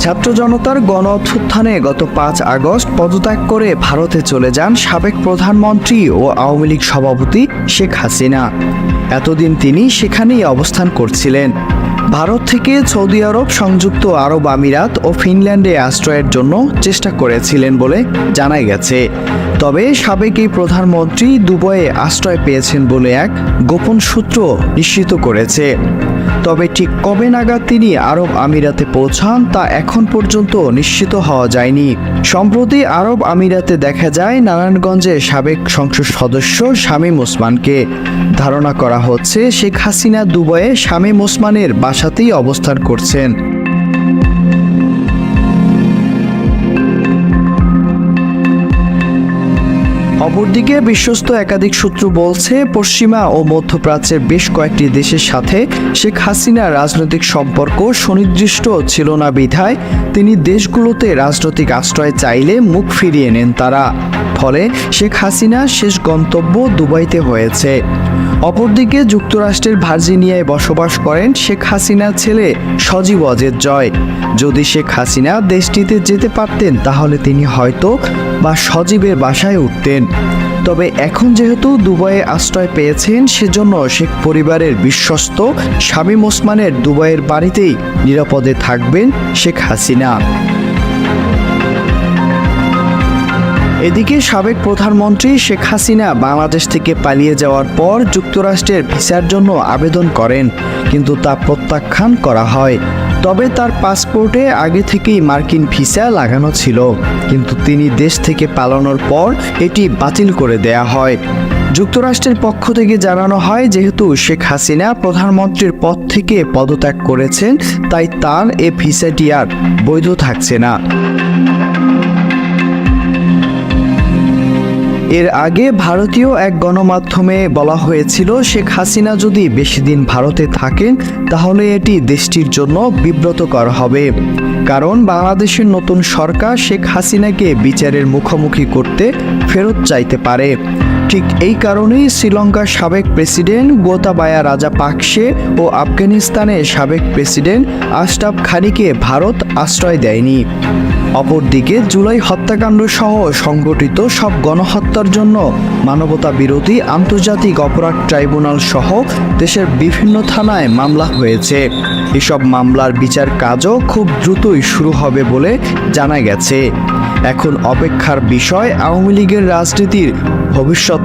ছাত্র জনতার গণ অভ্যুত্থানে গত পাঁচ আগস্ট পদত্যাগ করে ভারতে চলে যান সাবেক প্রধানমন্ত্রী ও আওয়ামী লীগ সভাপতি শেখ হাসিনা। এতদিন তিনি সেখানেই অবস্থান করছিলেন। ভারত থেকে সৌদি আরব, সংযুক্ত আরব আমিরাত ও ফিনল্যান্ডে আশ্রয়ের জন্য চেষ্টা করেছিলেন বলে জানা গেছে। তবে সাবেক এই প্রধানমন্ত্রী দুবাইয়ে আশ্রয় পেয়েছেন বলে এক গোপন সূত্র নিশ্চিত করেছে। তবে ঠিক কবে নাগাদ তিনি আরব আমিরাতে পৌঁছান তা এখন পর্যন্ত নিশ্চিত হওয়া যায়নি। সম্প্রতি আরব আমিরাতে দেখা যায় নারায়ণগঞ্জের সাবেক সংসদ সদস্য শামীম ওসমানকে। ধারণা করা হচ্ছে শেখ হাসিনা দুবয়ে শামীম ওসমানের বাসাতেই অবস্থান করছেন। অপরদিকে বিশ্বস্ত একাধিক সূত্র বলছে, পশ্চিমা ও মধ্যপ্রাচ্যের বেশ কয়েকটি দেশের সাথে শেখ হাসিনার রাজনৈতিক সম্পর্ক সুনির্দিষ্ট ছিল না বিধায় তিনি দেশগুলোতে রাজনৈতিক আশ্রয় চাইলে মুখ ফিরিয়ে নেন তারা। ফলে শেখ হাসিনার শেষ গন্তব্য দুবাইতে হয়েছে। অপরদিকে যুক্তরাষ্ট্রের ভার্জিনিয়ায় বসবাস করেন শেখ হাসিনার ছেলে সজীব অজের জয়। যদি শেখ হাসিনা দেশটিতে যেতে পারতেন, তাহলে তিনি হয়তো বা সজীবের বাসায় উঠতেন। তবে এখন যেহেতু দুবাইয়ে আশ্রয় পেয়েছেন, সেজন্য শেখ পরিবারের বিশ্বস্ত শামীম ওসমানের দুবাইয়ের বাড়িতেই নিরাপদে থাকবেন শেখ হাসিনা। এদিকে সাবেক প্রধানমন্ত্রী শেখ হাসিনা বাংলাদেশ থেকে পালিয়ে যাওয়ার পর যুক্তরাষ্ট্রের ভিসার জন্য আবেদন করেন, কিন্তু তা প্রত্যাখ্যান করা হয়। তবে তার পাসপোর্টে আগে থেকেই মার্কিন ভিসা লাগানো ছিল, কিন্তু তিনি দেশ থেকে পালানোর পর এটি বাতিল করে দেয়া হয়। যুক্তরাষ্ট্রের পক্ষ থেকে জানানো হয়, যেহেতু শেখ হাসিনা প্রধানমন্ত্রীর পদ থেকে পদত্যাগ করেছেন, তাই তার এ ভিসাটি আর বৈধ থাকছে না। এর আগে ভারতীয় এক গণমাধ্যমে বলা হয়েছিল, শেখ হাসিনা যদি বেশি দিন ভারতে থাকেন, তাহলে এটি দেশটির জন্য বিব্রতকর হবে। কারণ বাংলাদেশের নতুন সরকার শেখ হাসিনাকে বিচারের মুখোমুখি করতে ফেরত চাইতে পারে। ঠিক এই কারণেই শ্রীলঙ্কার সাবেক প্রেসিডেন্ট গোতাবায়া রাজা পাকসে ও আফগানিস্তানের সাবেক প্রেসিডেন্ট আশরাফ খানিকে ভারত আশ্রয় দেয়নি। অপরদিকে জুলাই হত্যাকাণ্ড সহ সংগঠিত সব গণহত্যার জন্য মানবতা বিরোধী আন্তর্জাতিক অপরাধ ট্রাইব্যুনাল সহ দেশের বিভিন্ন থানায় মামলা হয়েছে। এসব মামলার বিচার কাজও খুব দ্রুতই শুরু হবে বলে জানা গেছে। এখন অপেক্ষার বিষয় আওয়ামী লীগের রাজনীতির ভবিষ্যৎ